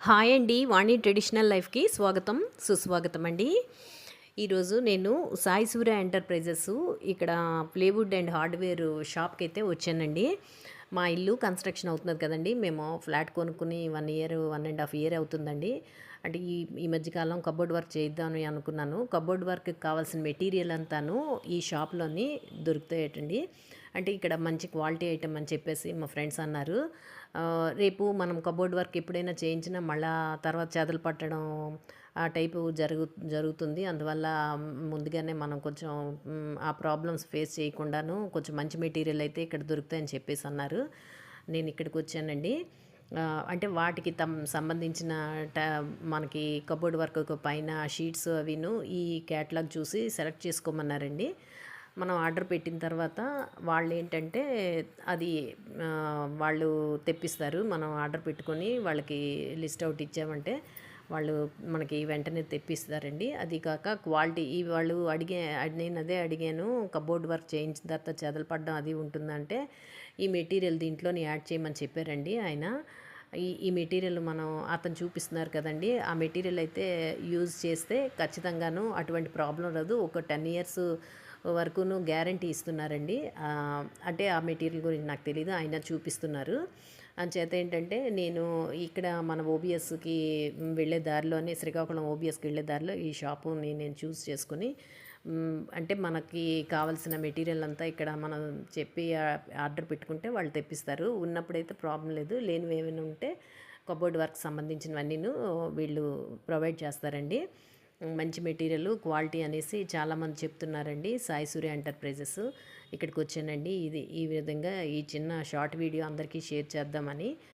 Hi అండి వాణి traditional లైఫ్కి స్వాగతం సుస్వాగతం అండి ఈరోజు నేను సాయి సూర్య ఎంటర్ప్రైజెస్ ఇక్కడ ప్లేవుడ్ అండ్ హార్డ్వేర్ షాప్కి అయితే వచ్చానండి. మా ఇల్లు కన్స్ట్రక్షన్ అవుతున్నది కదండి. మేము ఫ్లాట్ కొనుక్కుని one year one and half year అవుతుందండి. అంటే ఈ ఈ మధ్యకాలం కబోర్డ్ వర్క్ చేద్దామని అనుకున్నాను. కబోర్డ్ వర్క్కి కావాల్సిన మెటీరియల్ అంతాను ఈ షాప్లోని దొరుకుతాయటండి. అంటే ఇక్కడ మంచి క్వాలిటీ ఐటమ్ అని చెప్పేసి మా ఫ్రెండ్స్ అన్నారు. రేపు మనం కబోర్డ్ వర్క్ ఎప్పుడైనా చేయించినా మళ్ళా తర్వాత చేతలు పట్టడం ఆ టైపు జరుగు జరుగుతుంది. అందువల్ల ముందుగానే మనం కొంచెం ఆ ప్రాబ్లమ్స్ ఫేస్ చేయకుండాను కొంచెం మంచి మెటీరియల్ అయితే ఇక్కడ దొరుకుతాయని చెప్పేసి అన్నారు. నేను ఇక్కడికి వచ్చానండి అంటే వాటికి తమ్ సంబంధించిన ట మనకి కబోర్డ్ వర్క్ పైన షీట్స్ అవిను ఈ క్యాటలాగ్ చూసి సెలెక్ట్ చేసుకోమన్నారండి. మనం ఆర్డర్ పెట్టిన తర్వాత వాళ్ళు ఏంటంటే అది వాళ్ళు తెప్పిస్తారు. మనం ఆర్డర్ పెట్టుకొని వాళ్ళకి లిస్ట్ అవుట్ ఇచ్చామంటే వాళ్ళు మనకి వెంటనే తెప్పిస్తారండి. అది కాక క్వాలిటీ ఈ వాళ్ళు అడిగే నేను అదే అడిగాను కబోర్డ్ వర్క్ చేయించిన తర్వాత చెదలు పడడం అది ఉంటుందంటే ఈ మెటీరియల్ దీంట్లోని యాడ్ చేయమని చెప్పారండి ఆయన. ఈ ఈ మెటీరియల్ మనం అతను చూపిస్తున్నారు కదండి ఆ మెటీరియల్ అయితే యూజ్ చేస్తే ఖచ్చితంగాను అటువంటి ప్రాబ్లం రాదు. ఒక టెన్ ఇయర్స్ వరకును గ్యారంటీ ఇస్తున్నారండి. అంటే ఆ మెటీరియల్ గురించి నాకు తెలియదు ఆయన చూపిస్తున్నారు. అంచేత ఏంటంటే నేను ఇక్కడ మన ఓబిఎస్కి వెళ్ళే దారిలోనే శ్రీకాకుళం ఓబిఎస్కి వెళ్ళే దారిలో ఈ షాపుని నేను చూస్ చేసుకుని అంటే మనకి కావాల్సిన మెటీరియల్ అంతా ఇక్కడ మనం చెప్పి ఆర్డర్ పెట్టుకుంటే వాళ్ళు తెప్పిస్తారు. ఉన్నప్పుడైతే ప్రాబ్లం లేదు. లేనివి ఏమైనా ఉంటే కబోర్డ్ వర్క్ సంబంధించినవన్నీను వీళ్ళు ప్రొవైడ్ చేస్తారండి. మంచి మెటీరియల్ క్వాలిటీ అనేసి చాలామంది చెప్తున్నారండి సాయి సూర్య ఎంటర్ప్రైజెస్. ఇక్కడికి వచ్చానండి. ఇది ఈ విధంగా ఈ చిన్న షార్ట్ వీడియో అందరికీ షేర్ చేద్దామని.